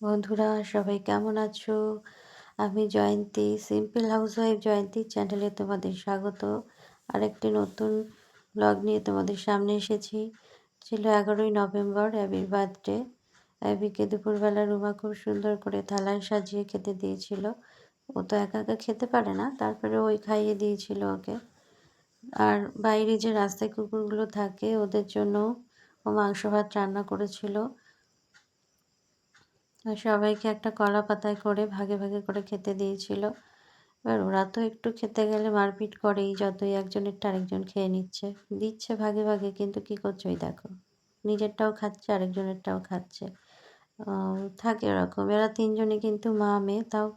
বন্ধুরা, সবাই কেমন আছো? আমি Jayanti simple housewife Jayanti চ্যানেলে তোমাদের স্বাগত। আরেকটি নতুন ব্লগ নিয়ে তোমাদের সামনে এসেছি। ছিল এগারোই নভেম্বর অ্যাবির বার্থডে অ্যাবিকে দুপুরবেলা রুমা খুব সুন্দর করে থালায় সাজিয়ে খেতে দিয়েছিল। ও তো একা একা খেতে পারে না, তারপরে ওই খাইয়ে দিয়েছিল ওকে। আর বাইরে যে রাস্তায় কুকুরগুলো থাকে, ওদের জন্য ও মাংস ভাত রান্না করেছিল। সবাইকে একটা কলা পাতায় করে ভাগে ভাগে করে খেতে দিয়েছিল। এবার ওরা তো একটু খেতে গেলে মারপিট করেই, যতই একজনেরটা আরেকজন খেয়ে নিচ্ছে। দিচ্ছে ভাগে ভাগে, কিন্তু কী করছে ওই দেখো, নিজেরটাও খাচ্ছে, আরেকজনেরটাও খাচ্ছে। থাকে ওরকম। এরা তিনজনে কিন্তু মা, মেয়ে, তাও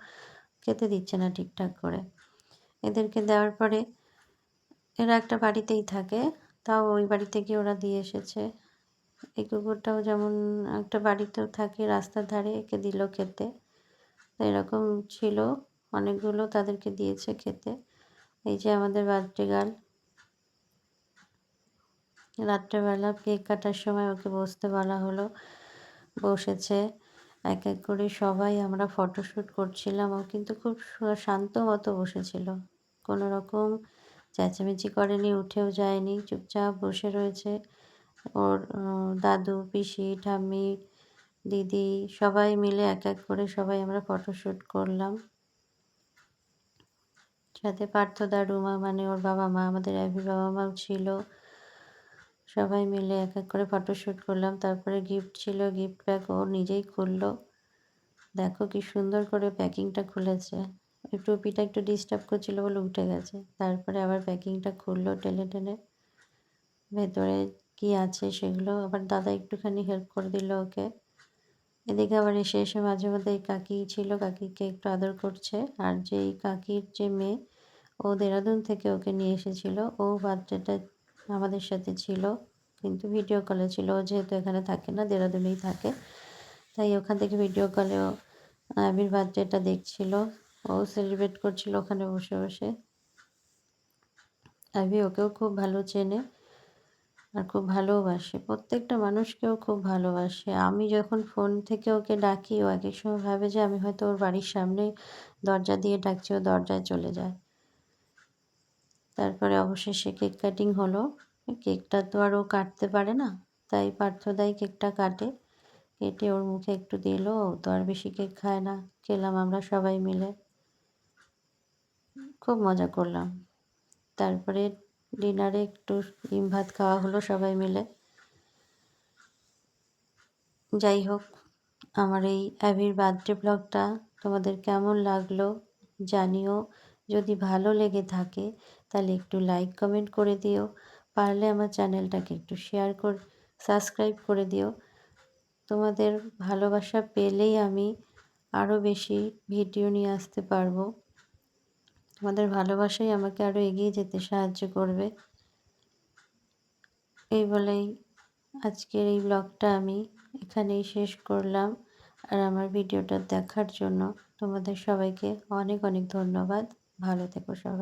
খেতে দিচ্ছে না ঠিকঠাক করে। এদেরকে দেওয়ার পরে এরা একটা বাড়িতেই থাকে, তাও ওই বাড়িতে গিয়ে ওরা দিয়ে এসেছে। এই কুকুরটাও যেমন একটা বাড়িতেও থাকে, রাস্তার ধারে একে দিল খেতে। এরকম ছিল, অনেকগুলো তাদেরকে দিয়েছে খেতে। এই যে আমাদের গার্ল রাত্রেবেলা কেক কাটার সময় ওকে বসতে বলা হলো। বসেছে। এক এক করে সবাই আমরা ফটোশ্যুট করছিলাম। ও কিন্তু খুব শান্ত মতো বসেছিল। কোনো রকম চেঁচামেচি করেনি, উঠেও যায়নি, চুপচাপ বসে রয়েছে। ওর দাদু, পিসি, ঠাম্মি, দিদি সবাই মিলে এক এক করে সবাই আমরা ফটোশ্যুট করলাম। সাথে পার্থদা রুমা মানে ওর বাবা মা, আমাদের অ্যাভি বাবা মাও ছিল। সবাই মিলে এক এক করে ফটোশ্যুট করলাম। তারপরে গিফট ছিল গিফট প্যাক ও নিজেই খুললো। দেখো কি সুন্দর করে প্যাকিংটা খুলেছে। ওই টুপিটা একটু ডিস্টার্ব করছিল বলে উঠে গেছে। তারপরে আবার প্যাকিংটা খুললো টেনে টেনে। ভেতরে কি আছে সেগুলো। আবার দাদা একটুখানি হেল্প করে দিল ওকে। এদিকে আবার এসে এসে মাঝে মধ্যে এই কাকি ছিল, কাকিকে একটু আদর করছে। আর যেই কাকির যে মেয়ে, ও দেরাদুন থেকে ওকে নিয়ে এসেছিল। ও বাচ্চাটা আমাদের সাথে ছিল, কিন্তু ভিডিও কলে ছিল। ও যেহেতু এখানে থাকে না, দেরাদুনেই থাকে। তাই ওখান থেকে ভিডিও কলেও আবির বার্থডেটা দেখছিল। ও সেলিব্রেট করছিল ওখানে বসে বসে। আবি ওকেও খুব ভালো চেনে। আর খুব ভালোবাসে। প্রত্যেকটা মানুষকেও খুব ভালোবাসে। আমি যখন ফোন থেকে ওকে ডাকি, ও এক এক সময় ভাবে যে আমি হয়তো ওর বাড়ির সামনে দরজা দিয়ে ডাকছি, ও দরজায় চলে যায়। তারপরে অবশেষে কেক কাটিং হলো। কেকটা তো আর ও কাটতে পারে না, তাই পার্থদাই কেকটা কাটে। কেটে ওর মুখে একটু দিল, ও তো আর বেশি কেক খায় না। খেলাম আমরা সবাই মিলে। খুব মজা করলাম। তারপরে ডিনারে একটু ডিম ভাত খাওয়া হলো সবাই মিলে। যাই হোক, আমার এই অ্যাভির বার্থডে ব্লগটা তোমাদের কেমন লাগল জানিও। যদি ভালো লেগে থাকে, তাহলে একটু লাইক, কমেন্ট করে দিও। পারলে আমার চ্যানেলটাকে একটু শেয়ার কর, সাবস্ক্রাইব করে দিও। তোমাদের ভালোবাসা পেলেই আমি আরও বেশি ভিডিও নিয়ে আসতে পারব। তোমাদের ভালোবাসাই আমাকে আরও এগিয়ে যেতে সাহায্য করবে। এই বলেই আজকের এই ব্লগটা আমি এখানেই শেষ করলাম। আর আমার ভিডিওটা দেখার জন্য তোমাদের সবাইকে অনেক অনেক ধন্যবাদ। ভালো থেকো সবাই।